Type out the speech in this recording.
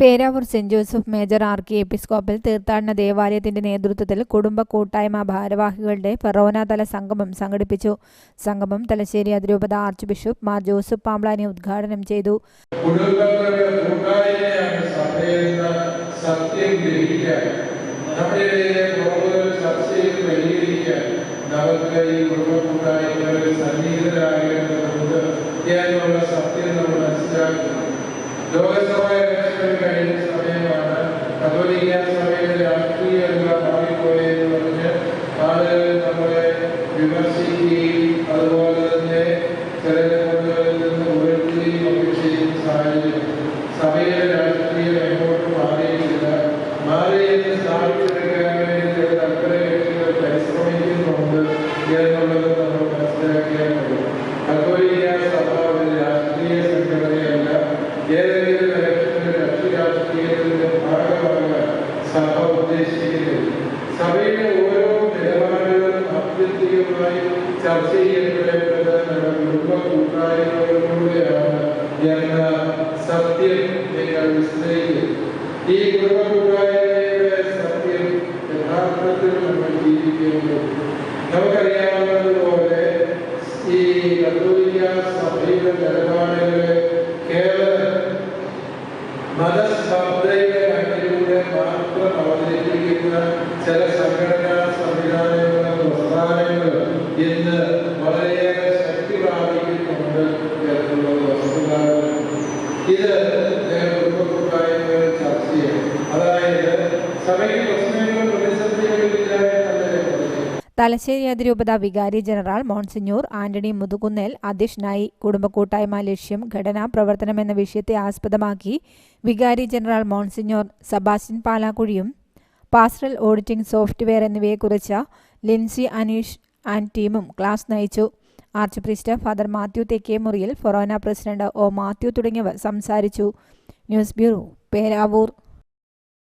Peravoor saint Joseph major archiepiscopal തീർത്ഥാടന ദേവാലയത്തിന്റെ നേതൃത്വത്തിൽ കുടുംബ കൂട്ടായ്മ ഭാരവാഹികളുടെ ഫെറോനാതല സംഗമം സംഘടിപ്പിച്ചു. സംഗമം തലശ്ശേരി അതിരൂപത ആർച്ച് ബിഷപ്പ് മാർ ജോസഫ് പാമ്പ്ലാനി ഉദ്ഘാടനം ചെയ്തു. നമുക്ക് ഈ കുടുംബ കൂട്ടായ്മകളിൽ സന്നിഹിതരാകേണ്ടതുണ്ട്. ഇലക്ഷൻ കഴിഞ്ഞ സമയമാണ് കത്തോലിക്ക സഭയുടെ ഓരോ നിലപാടുകളും ആത്യന്തികമായി ചർച്ച ചെയ്യപ്പെടേണ്ടത് നമ്മുടെ കുടുംബ കൂട്ടായ്മകളിലൂടെയാണ് എന്ന സത്യം നിങ്ങൾ വിസ്മരിക്കും ഈ കുടുംബ കൂട്ടായ്മയുടെ സത്യം യഥാർത്ഥത്തിൽ നമ്മൾ ജീവിക്കുന്നു നമുക്കറിയാവുന്നതുപോലെ ഈ കത്തോലിക്ക സഭയുടെ നിലപാടുകളെ കേവലം മതസ്പർദ്ധയുടെ അവതരിപ്പിക്കുന്ന ചില സംഘടനാ സംവിധാനങ്ങളും പ്രസ്ഥാനങ്ങളും ഇന്ന് വളരെയേറെ ശക്തി പ്രാപിക്കുന്നുണ്ട് എന്നുള്ളത് ഇത് കുടുംബ കൂട്ടായ്മകൾ ചർച്ച ചെയ്യും അതായത് സഭയ്ക്ക് പ്രശ്നങ്ങളും പ്രതിസന്ധികളും ഇല്ല എന്നതിനെ തലശ്ശേരി അതിരൂപത വികാരി ജനറൽ മോൺസിഞ്ഞൂർ ആന്റണി മുതുകുന്നേൽ അധ്യക്ഷനായി കുടുംബ കൂട്ടായ്മ ലക്ഷ്യം ഘടനാ പ്രവർത്തനം എന്ന വിഷയത്തെ ആസ്പദമാക്കി വികാരി ജനറൽ മോൺസിഞ്ഞൂർ സബാസ്റ്റ്യൻ പാലാക്കുഴിയും പാസ്റ്ററൽ ഓഡിറ്റിംഗ് സോഫ്റ്റ്വെയർ എന്നിവയെക്കുറിച്ച് ലിൻസി അനീഷ് ആൻഡ് ടീമും ക്ലാസ് നയിച്ചു. Archpriest father Mathew Thekkemuriyil ഫൊറോന പ്രസിഡന്റ് ഒ മാത്യു തുടങ്ങിയവർ സംസാരിച്ചു. News bureau Peravoor.